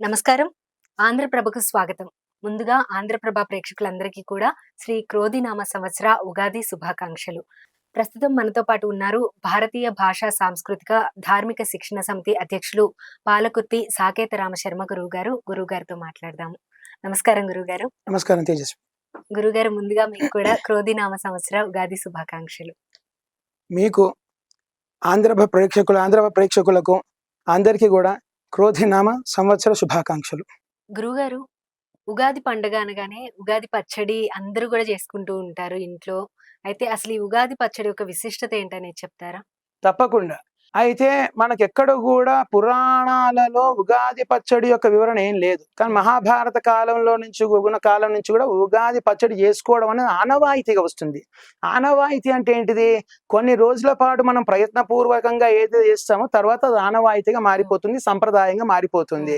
నమస్కారం. ఆంధ్రప్రభకు స్వాగతం. ముందుగా ఆంధ్రప్రభ ప్రేక్షకులందరికీ కూడా శ్రీ క్రోధినామ సంవత్సర ఉగాది శుభాకాంక్షలు. ప్రస్తుతం మనతో పాటు ఉన్నారు భారతీయ భాషా సాంస్కృతిక ధార్మిక శిక్షణ సమితి అధ్యక్షులు పాలకుర్తి సాకేత రామశర్మ గురువు గారు గురువు గారితో మాట్లాడదాము. నమస్కారం గురువు గారు నమస్కారం తేజస్వి. గురువు గారు ముందుగా మీకు కూడా క్రోధినామ సంవత్సర ఉగాది శుభాకాంక్షలు. మీకు ఆంధ్రభ ప్రేక్షకులు ఆంధ్రభ ప్రేక్షకులకు అందరికీ కూడా క్రోధినామ సంవత్సర శుభాకాంక్షలు. గురువుగారు ఉగాది పండుగ అనగానే ఉగాది పచ్చడి అందరూ కూడా చేసుకుంటూ ఉంటారు ఇంట్లో. అయితే అసలు ఈ ఉగాది పచ్చడి యొక్క విశిష్టత ఏంటనేది చెప్తారా? తప్పకుండా. అయితే మనకి ఎక్కడ కూడా పురాణాలలో ఉగాది పచ్చడి యొక్క వివరణ ఏం లేదు. కానీ మహాభారత కాలంలో నుంచి గుగుణ కాలం నుంచి కూడా ఉగాది పచ్చడి చేసుకోవడం అనేది ఆనవాయితీగా వస్తుంది. ఆనవాయితీ అంటే ఏంటిది? కొన్ని రోజుల పాటు మనం ప్రయత్నపూర్వకంగా ఏది చేస్తామో తర్వాత అది ఆనవాయితీగా మారిపోతుంది సంప్రదాయంగా మారిపోతుంది.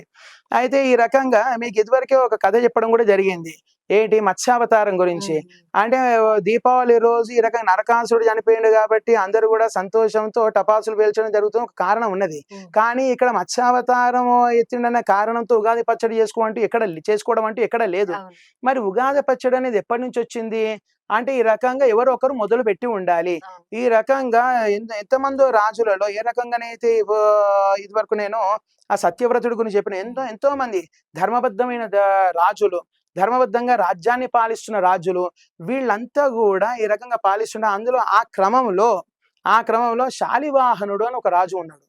అయితే ఈ రకంగా మీకు ఇదివరకే ఒక కథ చెప్పడం కూడా జరిగింది. ఏంటి? మత్స్యావతారం గురించి. అంటే దీపావళి రోజు ఈ రకంగా నరకాసురుడు చనిపోయిండు కాబట్టి అందరూ కూడా సంతోషంతో టపాసులు పేల్చడం జరుగుతుంది ఒక కారణం ఉన్నది. కానీ ఇక్కడ మత్స్యావతారం ఎత్తిండన్న కారణంతో ఉగాది పచ్చడి చేసుకోమంటూ ఎక్కడ చేసుకోవడం అంటూ ఎక్కడ లేదు. మరి ఉగాది పచ్చడి అనేది ఎప్పటి నుంచి వచ్చింది? అంటే ఈ రకంగా ఎవరో ఒకరు మొదలు పెట్టి ఉండాలి. ఈ రకంగా ఎంత ఎంతమందో రాజులలో ఏ రకంగానైతే ఇవ- ఇదివరకు నేను ఆ సత్యవ్రతుడి గురించి చెప్పిన ఎంతో ఎంతో మంది ధర్మబద్ధమైన రాజులు ధర్మబద్ధంగా రాజ్యాన్ని పాలిస్తున్న రాజులు వీళ్ళంతా కూడా ఈ రకంగా పాలిస్తున్న అందులో ఆ క్రమంలో ఆ క్రమంలో శాలివాహనుడు అని ఒక రాజు ఉన్నాడు.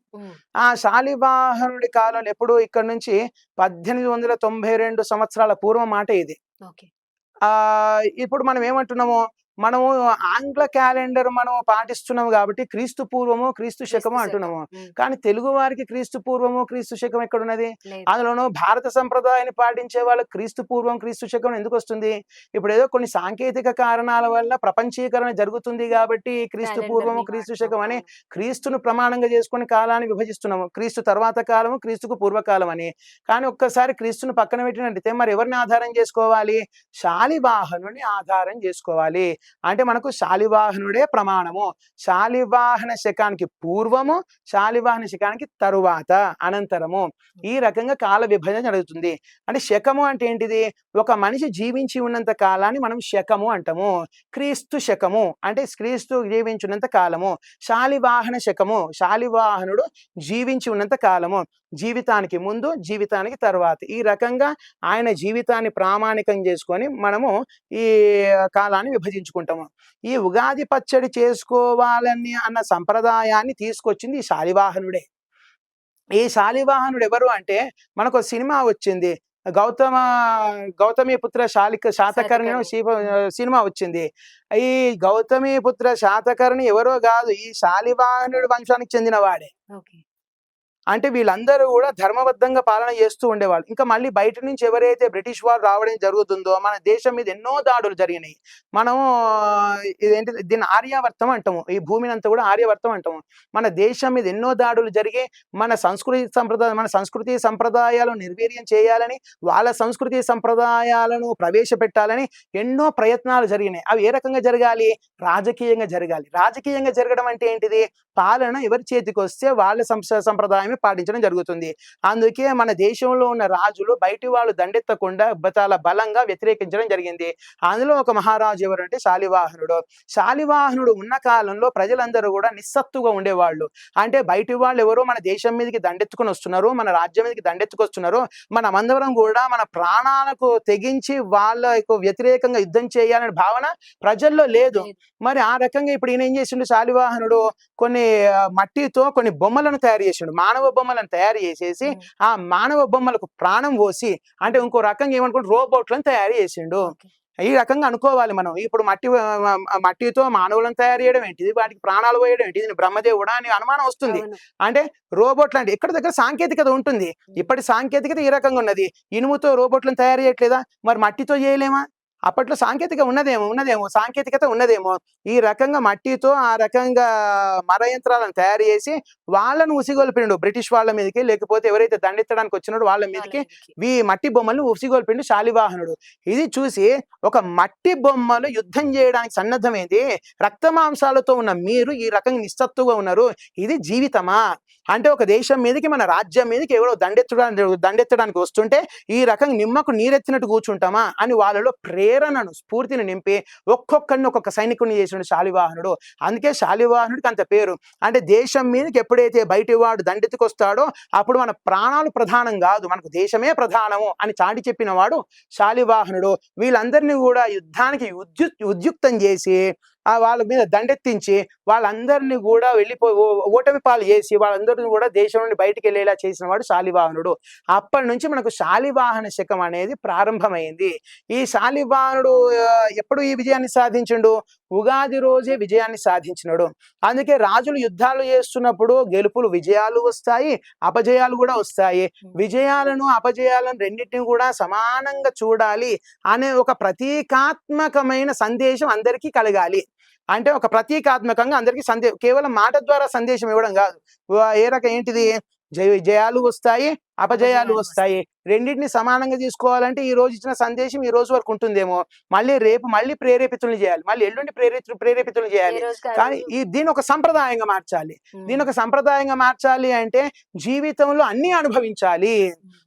ఆ శాలివాహనుడి కాలంలో ఎప్పుడు ఇక్కడ నుంచి పద్దెనిమిది వందల తొంభై రెండు సంవత్సరాల పూర్వం మాట ఇది. ఇప్పుడు మనం ఏమంటున్నాము మనము ఆంగ్ల క్యాలెండర్ మనం పాటిస్తున్నాము కాబట్టి క్రీస్తు పూర్వము క్రీస్తు శకము అంటున్నాము. కానీ తెలుగు వారికి క్రీస్తు పూర్వము క్రీస్తు శకం ఎక్కడున్నది. అందులోనూ భారత సంప్రదాయాన్ని పాటించే వాళ్ళకి క్రీస్తు పూర్వం క్రీస్తు శకం ఎందుకు వస్తుంది ఇప్పుడు ఏదో కొన్ని సాంకేతిక కారణాల వల్ల ప్రపంచీకరణ జరుగుతుంది కాబట్టి క్రీస్తు పూర్వము క్రీస్తు. శకం అని. క్రీస్తును ప్రమాణంగా చేసుకుని కాలాన్ని విభజిస్తున్నాము క్రీస్తు తర్వాత కాలము క్రీస్తుకు పూర్వకాలం అని కానీ ఒక్కసారి క్రీస్తును పక్కన పెట్టినట్టయితే మరి ఎవరిని ఆధారం చేసుకోవాలి శాలివాహనుని ఆధారం చేసుకోవాలి అంటే మనకు శాలివాహనుడే ప్రమాణము. శాలివాహన శకానికి పూర్వము శాలివాహన శకానికి తరువాత అనంతరము. ఈ రకంగా కాల విభజన జరుగుతుంది. అంటే శకము అంటే ఏంటిది? ఒక మనిషి జీవించి ఉన్నంత కాలాన్ని మనం శకము అంటాము. క్రీస్తు శకము అంటే క్రీస్తు జీవించినంత కాలము. శాలివాహన శకము శాలివాహనుడు జీవించి ఉన్నంత కాలము. జీవితానికి ముందు జీవితానికి తర్వాత. ఈ రకంగా ఆయన జీవితాన్ని ప్రామాణికం చేసుకొని మనము ఈ కాలాన్ని విభజించుకుంటాము. ఈ ఉగాది పచ్చడి చేసుకోవాలని అన్న సంప్రదాయాన్ని తీసుకొచ్చింది ఈ శాలివాహనుడే. ఈ శాలివాహనుడు ఎవరు అంటే మనకు సినిమా వచ్చింది. గౌతమ గౌతమి పుత్ర శాలిక శాతకర్ణి. సినిమా వచ్చింది. ఈ గౌతమి పుత్ర శాతకర్ణి ఎవరో కాదు ఈ శాలివాహనుడి వంశానికి చెందిన వాడే ఓకే. అంటే వీళ్ళందరూ కూడా ధర్మబద్ధంగా పాలన చేస్తూ ఉండేవాళ్ళు. ఇంకా మళ్ళీ బయట నుంచి ఎవరైతే బ్రిటిష్ వారు రావడం జరుగుతుందో మన దేశం మీద ఎన్నో దాడులు జరిగినాయి. మనము ఇదేంటి దీన్ని ఆర్యావర్తం అంటాము. ఈ భూమిని అంతా కూడా ఆర్యవర్తం అంటాము. మన దేశం మీద ఎన్నో దాడులు జరిగి మన సంస్కృతి సంప్రదాయం మన సంస్కృతి సంప్రదాయాలను నిర్వీర్యం చేయాలని వాళ్ళ సంస్కృతి సంప్రదాయాలను ప్రవేశపెట్టాలని ఎన్నో ప్రయత్నాలు జరిగినాయి. అవి ఏ రకంగా జరగాలి? రాజకీయంగా జరగాలి. రాజకీయంగా జరగడం అంటే ఏంటిది? పాలన ఎవరి చేతికి వస్తే వాళ్ళ సంప్రదాయం సంప్రదాయమే పాటించడం జరుగుతుంది. అందుకే మన దేశంలో ఉన్న రాజులు బయటి వాళ్ళు దండెత్తకుండా చాలా బలంగా వ్యతిరేకించడం జరిగింది. అందులో ఒక మహారాజు ఎవరంటే శాలివాహనుడు. శాలివాహనుడు ఉన్న కాలంలో ప్రజలందరూ కూడా నిస్సత్తుగా ఉండేవాళ్ళు. అంటే బయటి వాళ్ళు ఎవరో మన దేశం మీదకి దండెత్తుకుని వస్తున్నారు మన రాజ్యం మీదకి దండెత్తుకొస్తున్నారు మనమందరం కూడా మన ప్రాణాలకు తెగించి వాళ్ళకు వ్యతిరేకంగా యుద్ధం చేయాలనే భావన ప్రజల్లో లేదు. మరి ఆ రకంగా ఇప్పుడు ఈయన ఏం చేసిండు శాలివాహనుడు? కొన్ని మట్టితో కొన్ని బొమ్మలను తయారు చేసిండు. మానవ బొమ్మలను తయారు చేసేసి. ఆ మానవ బొమ్మలకు ప్రాణం పోసి అంటే ఇంకో రకంగా ఏమనుకుంటే రోబోట్లను తయారు చేసిండు. ఈ రకంగా అనుకోవాలి మనం. ఇప్పుడు మట్టి మట్టితో మానవులను తయారు చేయడం ఏంటిది? వాటికి ప్రాణాలు పోయడం ఏంటిది? ఇది బ్రహ్మదేవుడా అని అనుమానం వస్తుంది. అంటే రోబోట్ లాంటి ఎక్కడ దగ్గర సాంకేతికత ఉంటుంది? ఇప్పటి సాంకేతికత ఈ రకంగా ఉన్నది. ఇనుముతో రోబోట్లను తయారు చేయట్లేదా? మరి మట్టితో చేయలేమా? అప్పట్లో సాంకేతిక ఉన్నదేమో ఉన్నదేమో సాంకేతికత ఉన్నదేమో. ఈ రకంగా మట్టితో ఆ రకంగా మర యంత్రాలను తయారు చేసి వాళ్ళను ఉసిగొల్పిండు. బ్రిటిష్ వాళ్ళ మీదకి లేకపోతే ఎవరైతే దండెత్తడానికి వచ్చినాడో వాళ్ళ మీదకి ఈ మట్టి బొమ్మలను ఉసిగొల్పిండు శాలివాహనుడు. ఇది చూసి ఒక మట్టి బొమ్మలు యుద్ధం చేయడానికి సన్నద్ధమైంది. రక్త మాంసాలతో ఉన్న మీరు ఈ రకంగా నిస్సత్తుగా ఉన్నారు. ఇది జీవితమా? అంటే ఒక దేశం మీదకి మన రాజ్యం మీదకి ఎవరో దండెత్తడానికి దండెత్తడానికి వస్తుంటే ఈ రకంగా నిమ్మకు నీరెత్తినట్టు కూర్చుంటామా అని వాళ్ళలో ప్రేరణను స్ఫూర్తిని నింపి ఒక్కొక్కరిని ఒక్కొక్క సైనికుడిని చేసిన శాలివాహనుడు. అందుకే శాలివాహనుడికి అంత పేరు. అంటే దేశం మీదకి ఎప్పుడైతే బయటి వాడు దండెత్తుకొస్తాడో అప్పుడు మన ప్రాణాలు ప్రధానం కాదు. మనకు దేశమే ప్రధానము అని చాటి చెప్పిన వాడు శాలివాహనుడు. వీళ్ళందరినీ కూడా యుద్ధానికి ఉద్యు ఉద్యుక్తం చేసి వాళ్ళ మీద దండెత్తించి వాళ్ళందరినీ కూడా వెళ్ళిపో ఓ- ఓటమి పాలు చేసి వాళ్ళందరినీ కూడా దేశం నుండి బయటికి వెళ్ళేలా చేసిన వాడు శాలివాహనుడు. అప్పటి నుంచి మనకు శాలివాహన శకం అనేది ప్రారంభమైంది. ఈ శాలివాహనుడు ఎప్పుడు ఈ విజయాన్ని సాధించిండు? ఉగాది రోజే విజయాన్ని సాధించినాడు. అందుకే రాజులు యుద్ధాలు చేస్తున్నప్పుడు గెలుపులు విజయాలు వస్తాయి అపజయాలు కూడా వస్తాయి. విజయాలను అపజయాలను రెండింటిని కూడా సమానంగా చూడాలి అనే ఒక ప్రతీకాత్మకమైన సందేశం అందరికీ కలగాలి. అంటే ఒక ప్రతీకాత్మకంగా అందరికీ సందే కేవలం మాట ద్వారా సందేశం ఇవ్వడం కాదు. ఏ రకం ఏంటిది? జయ జయాలు వస్తాయి అపజయాలు వస్తాయి. రెండింటిని సమానంగా తీసుకోవాలంటే ఈ రోజు ఇచ్చిన సందేశం ఈ రోజు వరకు ఉంటుందేమో. మళ్ళీ రేపు మళ్ళీ ప్రేరేపితులు చేయాలి. మళ్ళీ ఎల్లుండి ప్రేరేపితులు ప్రేరేపితులు చేయాలి. కానీ ఈ దీని ఒక సంప్రదాయంగా మార్చాలి. దీని ఒక సంప్రదాయంగా మార్చాలి అంటే జీవితంలో అన్ని అనుభవించాలి.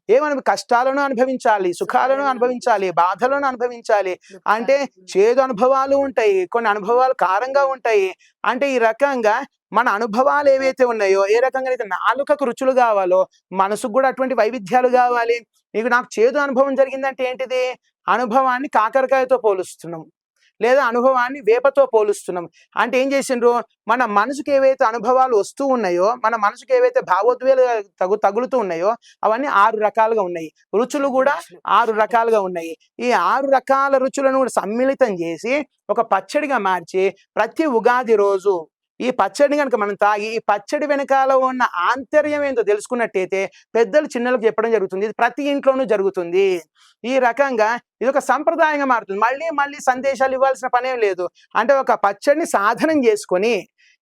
ఏమను కష్టాలను అనుభవించాలి సుఖాలను అనుభవించాలి బాధలను అనుభవించాలి. అంటే చేదు అనుభవాలు ఉంటాయి కొన్ని అనుభవాలు కారంగా ఉంటాయి. అంటే ఈ రకంగా మన అనుభవాలు ఏవైతే ఉన్నాయో ఏ రకంగా అయితే నాలుకకు రుచులు కావాలో మనసుకు కూడా అటువంటి వైవిధ్యాలు కావాలి. నీకు నాకు చేదు అనుభవం జరిగిందంటే ఏంటిది? అనుభవాన్ని కాకరకాయతో పోలుస్తున్నాం. లేదా అనుభవాన్ని వేపతో పోలుస్తున్నాం. అంటే ఏం చేసిండ్రు? మన మనసుకు ఏవైతే అనుభవాలు వస్తూ ఉన్నాయో మన మనసుకు ఏవైతే భావోద్వేలు తగు తగులుతూ ఉన్నాయో అవన్నీ ఆరు రకాలుగా ఉన్నాయి. రుచులు కూడా ఆరు రకాలుగా ఉన్నాయి. ఈ ఆరు రకాల రుచులను కూడా సమ్మిళితం చేసి ఒక పచ్చడిగా మార్చి ప్రతి ఉగాది రోజు ఈ పచ్చడిని కనుక మనం తాగి ఈ పచ్చడి వెనకాల ఉన్న ఆంతర్యం ఏందో తెలుసుకున్నట్టయితే పెద్దలు చిన్నలకు చెప్పడం జరుగుతుంది. ఇది ప్రతి ఇంట్లోనూ జరుగుతుంది. ఈ రకంగా ఇది ఒక సంప్రదాయంగా మారుతుంది. మళ్ళీ మళ్ళీ సందేశాలు ఇవ్వాల్సిన పనేం లేదు. అంటే ఒక పచ్చడిని సాధనం చేసుకొని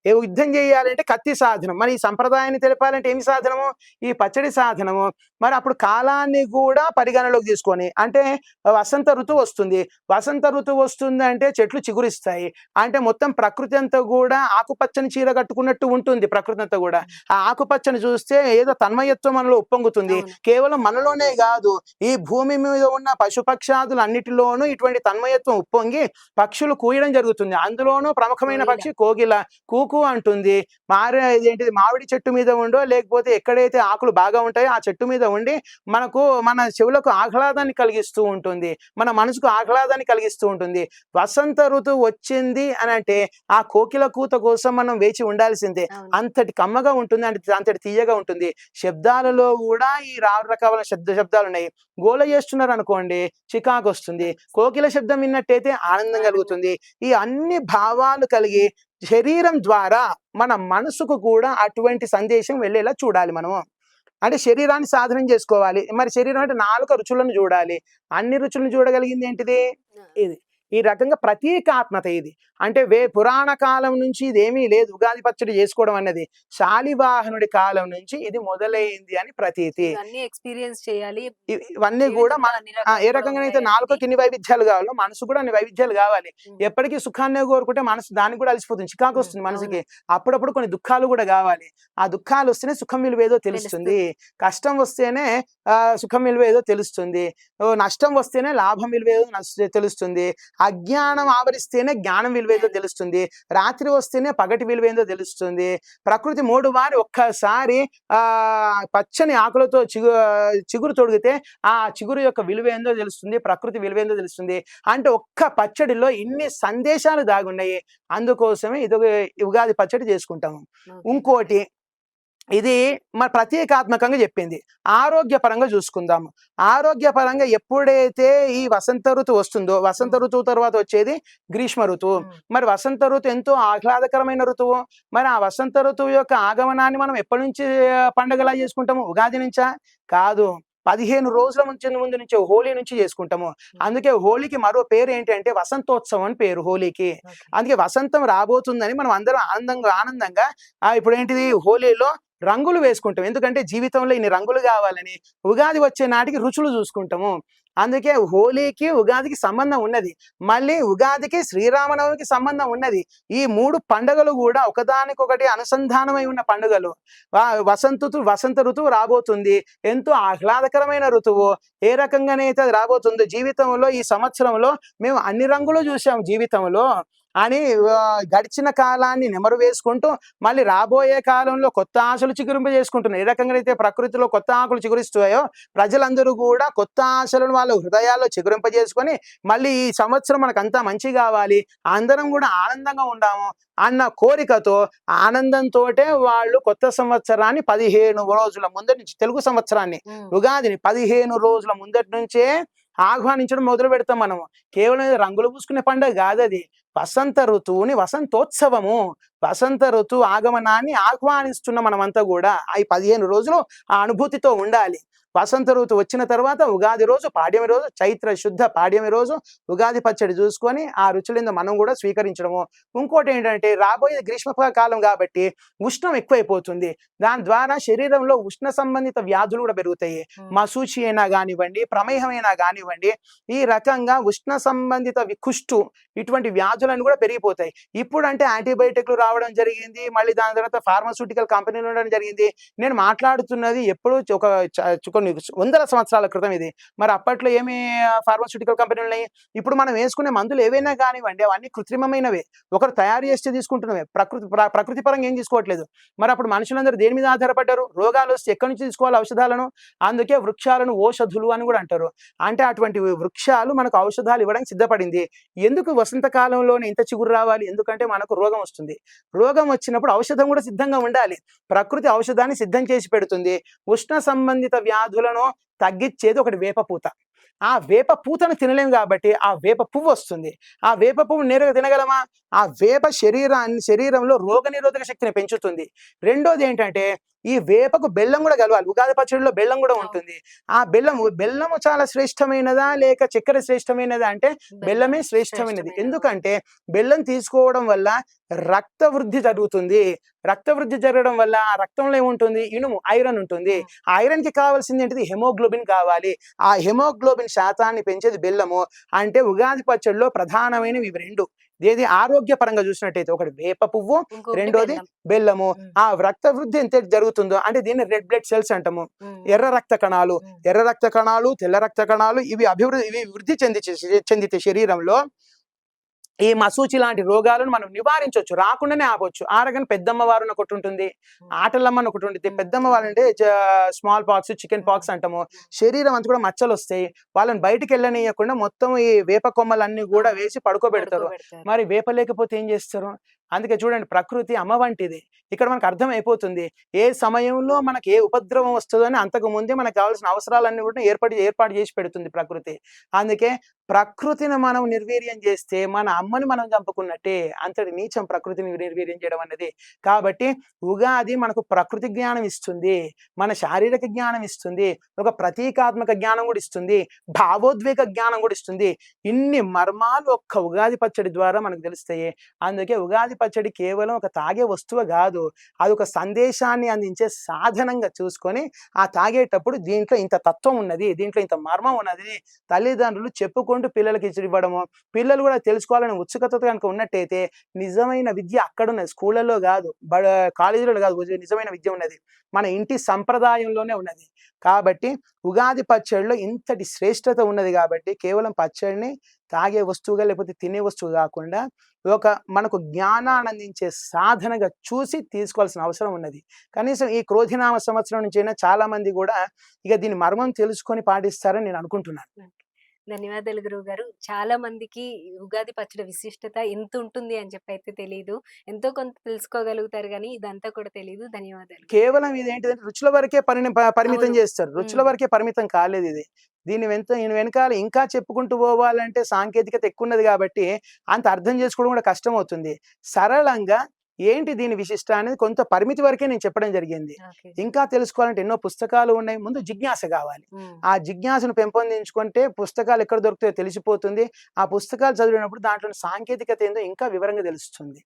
ఏ యుద్ధం చేయాలంటే కత్తి సాధనం. మరి ఈ సంప్రదాయాన్ని తెలపాలంటే ఏమి సాధనము? ఈ పచ్చడి సాధనము. మరి అప్పుడు కాలాన్ని కూడా పరిగణలోకి తీసుకొని అంటే వసంత ఋతువు వస్తుంది. వసంత ఋతువు వస్తుంది అంటే చెట్లు చిగురిస్తాయి. అంటే మొత్తం ప్రకృతి అంతా కూడా ఆకుపచ్చని చీర కట్టుకున్నట్టు ఉంటుంది ప్రకృతి అంతా కూడా. ఆ ఆకుపచ్చని చూస్తే ఏదో తన్మయత్వం మనలో ఉప్పొంగుతుంది. కేవలం మనలోనే కాదు ఈ భూమి మీద ఉన్న పశుపక్షాదులు అన్నిటిలోనూ ఇటువంటి తన్మయత్వం ఉప్పొంగి పక్షులు కూయడం జరుగుతుంది. అందులోనూ ప్రముఖమైన. పక్షి కోగిల. కూకు అంటుంది. మారే ఇదేంటిది? మామిడి చెట్టు మీద ఉండో లేకపోతే ఎక్కడైతే ఆకులు బాగా ఉంటాయో ఆ చెట్టు మీద ఉండి మనకు మన చెవులకు ఆహ్లాదాన్ని కలిగిస్తూ ఉంటుంది. మన మనసుకు ఆహ్లాదాన్ని కలిగిస్తూ ఉంటుంది. వసంత ఋతువు వచ్చింది అని అంటే ఆ కోకిల కూత కోసం మనం వేచి ఉండాల్సిందే. అంతటి కమ్మగా ఉంటుంది అంటే అంతటి తీయగా ఉంటుంది. శబ్దాలలో కూడా ఈ రకాల శబ్ద శబ్దాలు ఉన్నాయి గోల చేస్తున్నారు అనుకోండి చికాకు వస్తుంది కోకిల శబ్దం విన్నట్టయితే ఆనందం కలుగుతుంది. ఈ అన్ని భావాలు కలిగి శరీరం ద్వారా మన మనసుకు కూడా అటువంటి సందేశం వెళ్ళేలా చూడాలి మనము. అంటే శరీరాన్ని సాధనం చేసుకోవాలి. మరి శరీరం అంటే నాలుక రుచులను చూడాలి. అన్ని రుచులను చూడగలిగింది ఏంటిది? ఇది. ఈ రకంగా ప్రతీకాత్మత ఇది. అంటే వే పురాణ కాలం నుంచి ఇదేమీ లేదు ఉగాది పచ్చడి చేసుకోవడం అన్నది. శాలివాహనుడి కాలం నుంచి ఇది మొదలైంది అని ప్రతీతి. ఎక్స్పీరియన్స్ చేయాలి. ఇవన్నీ కూడా మన ఏ రకంగా అయితే నాలుగుకి ఎన్ని వైవిధ్యాలు కావాలో మనసు కూడా అన్ని వైవిధ్యాలు కావాలి. ఎప్పటికీ సుఖాన్నే కోరుకుంటే మనసు దానికి కూడా అలసిపోతుంది. చికాకు వస్తుంది మనసుకి. అప్పుడప్పుడు కొన్ని దుఃఖాలు కూడా కావాలి. ఆ దుఃఖాలు వస్తేనే సుఖం విలువ ఏదో తెలుస్తుంది. కష్టం వస్తేనే ఆ సుఖం విలువ ఏదో తెలుస్తుంది నష్టం వస్తేనే లాభం విలువ ఏదో నష్ట- తెలుస్తుంది. అజ్ఞానం ఆవరిస్తేనే జ్ఞానం విలువ ఏదో తెలుస్తుంది. రాత్రి వస్తేనే పగటి విలువ ఏందో తెలుస్తుంది. ప్రకృతి మూడు వారి ఒక్కసారి ఆ పచ్చని ఆకులతో చిగు చిగురు తొడిగితే ఆ చిగురు యొక్క విలువ ఏందో తెలుస్తుంది ప్రకృతి విలువ ఏందో తెలుస్తుంది. అంటే ఒక్క పచ్చడిలో ఇన్ని సందేశాలు దాగున్నాయి. అందుకోసమే ఇది ఉగాది పచ్చడి చేసుకుంటాము. ఇంకోటి ఇది మన ప్రత్యేకాత్మకంగా చెప్పింది. ఆరోగ్యపరంగా చూసుకుందాము. ఆరోగ్యపరంగా ఎప్పుడైతే ఈ వసంత ఋతువు వస్తుందో వసంత ఋతువు తర్వాత వచ్చేది గ్రీష్మ ఋతువు. మరి వసంత ఋతువు ఎంతో ఆహ్లాదకరమైన ఋతువు. మరి ఆ వసంత ఋతువు యొక్క ఆగమనాన్ని మనం ఎప్పటి నుంచి పండగలా చేసుకుంటాము? ఉగాది నుంచా? కాదు. పదిహేను రోజుల ముందు ముందు నుంచి హోలీ నుంచి చేసుకుంటాము. అందుకే హోలీకి మరో పేరు ఏంటి అంటే వసంతోత్సవం అని పేరు హోలీకి. అందుకే వసంతం రాబోతుందని మనం అందరం ఆనందంగా ఆనందంగా ఇప్పుడు ఏంటిది? హోలీలో రంగులు వేసుకుంటాం. ఎందుకంటే జీవితంలో ఇన్ని రంగులు కావాలని ఉగాది వచ్చే నాటికి రుచులు చూసుకుంటాము. అందుకే హోలీకి ఉగాదికి సంబంధం ఉన్నది. మళ్ళీ ఉగాదికి శ్రీరామనవమికి సంబంధం ఉన్నది. ఈ మూడు పండుగలు కూడా ఒకదానికొకటి అనుసంధానమై ఉన్న పండుగలు. వసంత ఋతువు వసంత ఋతువు రాబోతుంది. ఎంతో ఆహ్లాదకరమైన ఋతువు. ఏ రకంగానైతే అది రాబోతుందో జీవితంలో ఈ సంవత్సరంలో మేము అన్ని రంగులు చూసాం జీవితంలో. అని గడిచిన కాలాన్ని నెమరు వేసుకుంటూ మళ్ళీ రాబోయే కాలంలో కొత్త ఆశలు చిగురింప చేసుకుంటున్నాయి ఏ రకంగా అయితే ప్రకృతిలో కొత్త ఆకులు చిగురిస్తాయో ప్రజలందరూ కూడా కొత్త ఆశలను వాళ్ళ హృదయాల్లో చిగురింపజేసుకొని మళ్ళీ ఈ సంవత్సరం మనకంతా మంచి కావాలి అందరం కూడా ఆనందంగా ఉండాము అన్న కోరికతో ఆనందంతో వాళ్ళు కొత్త సంవత్సరాన్ని పదిహేను రోజుల ముందటి నుంచి తెలుగు సంవత్సరాన్ని. ఉగాదిని పదిహేను రోజుల ముందటి నుంచే ఆహ్వానించడం మొదలు పెడతాం మనం కేవలం రంగులు పూసుకునే పండుగ కాదు అది. వసంత ఋతువుని వసంతోత్సవము వసంత ఋతువు ఆగమనాన్ని ఆహ్వానిస్తున్న మనమంతా కూడా ఈ పదిహేను రోజులు ఆ అనుభూతితో ఉండాలి. వసంత ఋతువు వచ్చిన తర్వాత ఉగాది రోజు పాడ్యమి రోజు చైత్ర శుద్ధ పాడ్యమి రోజు ఉగాది పచ్చడి చూసుకొని ఆ రుచులేందో మనం కూడా స్వీకరించడము. ఇంకోటి ఏంటంటే రాబోయే గ్రీష్మ కాలం కాబట్టి ఉష్ణం ఎక్కువైపోతుంది. దాని ద్వారా శరీరంలో ఉష్ణ సంబంధిత వ్యాధులు కూడా పెరుగుతాయి. మసూచి అయినా కానివ్వండి ప్రమేహమైనా కానివ్వండి ఈ రకంగా ఉష్ణ సంబంధిత కుష్టు ఇటువంటి వ్యాధులను కూడా పెరిగిపోతాయి. ఇప్పుడు అంటే యాంటీబయాటిక్లు రావడం జరిగింది మళ్ళీ దాని తర్వాత ఫార్మాస్యూటికల్ కంపెనీలు ఉండడం జరిగింది. నేను మాట్లాడుతున్నది ఎప్పుడు ఒక కొన్ని వందల సంవత్సరాల క్రితం ఇది. మరి అప్పట్లో ఏమి ఫార్మాస్యూటికల్ కంపెనీలు ఉన్నాయి ఇప్పుడు మనం వేసుకునే మందులు ఏవైనా కానివ్వండి అవన్నీ కృత్రిమమైనవే. ఒకరు తయారు చేస్తే తీసుకుంటున్నవే. ప్రకృతి ప్రకృతి పరంగా ఏం తీసుకోవట్లేదు. మరి అప్పుడు మనుషులందరూ దేని మీద ఆధారపడ్డారు? రోగాలు వస్తే ఎక్కడి నుంచి తీసుకోవాలి ఔషధాలను? అందుకే వృక్షాలను ఓషధులు అని కూడా అంటారు. అంటే అటువంటి వృక్షాలు మనకు ఔషధాలు ఇవ్వడానికి సిద్ధపడింది. ఎందుకు వసంతకాలంలోనే ఇంత చిగురు రావాలి? ఎందుకంటే మనకు రోగం వస్తుంది. రోగం వచ్చినప్పుడు ఔషధం కూడా సిద్ధంగా ఉండాలి. ప్రకృతి ఔషధాన్ని సిద్ధం చేసి పెడుతుంది. ఉష్ణ సంబంధిత వ్యాధులను తగ్గించేది ఒకటి వేప పూత. ఆ వేప పూతను తినలేము కాబట్టి ఆ వేప పువ్వు వస్తుంది. ఆ వేప పువ్వు నేరుగా తినగలమా? ఆ వేప శరీరాన్ని శరీరంలో రోగ నిరోధక శక్తిని పెంచుతుంది. రెండోది ఏంటంటే ఈ వేపకు బెల్లం కూడా కలవాలి. ఉగాది పచ్చడిలో బెల్లం కూడా. ఉంటుంది. ఆ బెల్లము బెల్లము చాలా శ్రేష్టమైనదా లేక చక్కెర శ్రేష్టమైనదా అంటే బెల్లమే శ్రేష్టమైనది. ఎందుకంటే బెల్లం తీసుకోవడం వల్ల రక్త వృద్ధి జరుగుతుంది. రక్త వృద్ధి జరగడం వల్ల ఆ రక్తంలో ఏముంటుంది? ఇనుము ఐరన్ ఉంటుంది. ఐరన్కి కావాల్సింది ఏంటిది? హెమోగ్లోబిన్ కావాలి. ఆ హెమోగ్లోబిన్ శాతాన్ని పెంచేది బెల్లము. అంటే ఉగాది పచ్చడిలో ప్రధానమైనవి ఇవి రెండు. ఏది ఆరోగ్యపరంగా చూసినట్టయితే ఒకటి వేప పువ్వు రెండోది బెల్లం. బెల్లము. ఆ రక్త వృద్ధి ఎంత జరుగుతుందో అంటే దీన్ని రెడ్ బ్లడ్ సెల్స్ అంటాము. ఎర్ర రక్త కణాలు. ఎర్ర రక్త కణాలు తెల్ల రక్త కణాలు ఇవి అభివృద్ధి ఇవి వృద్ధి చెంది చెందితే శరీరంలో ఈ మసూచి లాంటి రోగాలను మనం నివారించవచ్చు రాకుండానే ఆపొచ్చు. ఆ రకంగా పెద్దమ్మ వారు ఒకటి ఉంటుంది. ఆటలమ్మ అని ఒకటి ఉంటుంది. పెద్దమ్మ వారు అంటే స్మాల్ పాక్స్ చికెన్ పాక్స్ అంటాము. శరీరం అంతా కూడా మచ్చలు వస్తాయి. వాళ్ళని బయటికి వెళ్ళనీయకుండా మొత్తం ఈ వేప కొమ్మలన్నీ కూడా వేసి పడుకోబెడతారు. మరి వేప లేకపోతే ఏం చేస్తారు? అందుకే చూడండి ప్రకృతి అమ్మ వంటిది. ఇక్కడ మనకు అర్థం అయిపోతుంది ఏ సమయంలో మనకి ఏ ఉపద్రవం వస్తుందో అని అంతకు ముందే మనకు కావాల్సిన అవసరాలన్నీ కూడా ఏర్పాటు ఏర్పాటు చేసి పెడుతుంది ప్రకృతి. అందుకే ప్రకృతిని మనం నిర్వీర్యం చేస్తే మన అమ్మని మనం చంపుకున్నట్టే అంతటి నీచం ప్రకృతిని నిర్వీర్యం చేయడం అన్నది. కాబట్టి ఉగాది మనకు ప్రకృతి జ్ఞానం ఇస్తుంది మన శారీరక జ్ఞానం ఇస్తుంది ఒక ప్రతీకాత్మక జ్ఞానం కూడా ఇస్తుంది భావోద్వేగ జ్ఞానం కూడా ఇస్తుంది. ఇన్ని మర్మాలు ఒక్క ఉగాది పచ్చడి ద్వారా మనకు తెలుస్తాయి. అందుకే ఉగాది పచ్చడి కేవలం ఒక తాగే వస్తువు కాదు అది ఒక సందేశాన్ని అందించే సాధనంగా చూసుకొని ఆ తాగేటప్పుడు దీంట్లో ఇంత తత్వం ఉన్నది దీంట్లో ఇంత మర్మం ఉన్నది తల్లిదండ్రులు చెప్పుకుంటూ పిల్లలకి ఇచ్చి ఇవ్వడము పిల్లలు కూడా తెలుసుకోవాలని ఉత్సుకత కనుక ఉన్నట్టయితే నిజమైన విద్య అక్కడ ఉన్నది స్కూళ్ళలో కాదు బడ కాలేజీలలో కాదు నిజమైన విద్య ఉన్నది మన ఇంటి సంప్రదాయంలోనే ఉన్నది. కాబట్టి ఉగాది పచ్చడిలో ఇంతటి శ్రేష్టత ఉన్నది కాబట్టి కేవలం పచ్చడిని తాగే వస్తువుగా లేకపోతే తినే వస్తువు కాకుండా ఒక మనకు జ్ఞానాన్ని అందించే సాధనగా చూసి తీసుకోవాల్సిన అవసరం ఉన్నది. కనీసం ఈ క్రోధినామ సంవత్సరం నుంచి అయినా చాలా మంది కూడా ఇక దీని మర్మం తెలుసుకొని పాటిస్తారని నేను అనుకుంటున్నాను. ధన్యవాదాలు గురువు గారు. చాలా మందికి ఉగాది పచ్చడి విశిష్టత ఎంత ఉంటుంది అని చెప్పి అయితే తెలియదు ఎంతో కొంత తెలుసుకోగలుగుతారు కానీ ఇదంతా కూడా తెలియదు ధన్యవాదాలు. కేవలం ఇది ఏంటిదంటే రుచుల వరకే పరిమితం. చేస్తారు. రుచుల. వరకే పరిమితం కాలేదు ఇది. దీని వెంట దీని వెనకాల ఇంకా చెప్పుకుంటూ పోవాలంటే సాంకేతికత ఎక్కువ ఉన్నది కాబట్టి అంత అర్థం చేసుకోవడం కూడా కష్టం అవుతుంది. సరళంగా ఏంటి దీని విశిష్ట అనేది కొంత పరిమితి వరకే నేను చెప్పడం జరిగింది. ఇంకా తెలుసుకోవాలంటే ఎన్నో పుస్తకాలు ఉన్నాయి. ముందు జిజ్ఞాస కావాలి. ఆ జిజ్ఞాసను పెంపొందించుకుంటే పుస్తకాలు ఎక్కడ దొరుకుతాయో తెలిసిపోతుంది. ఆ పుస్తకాలు చదివినప్పుడు దాంట్లో సాంకేతికత ఏందో ఇంకా వివరంగా తెలుస్తుంది.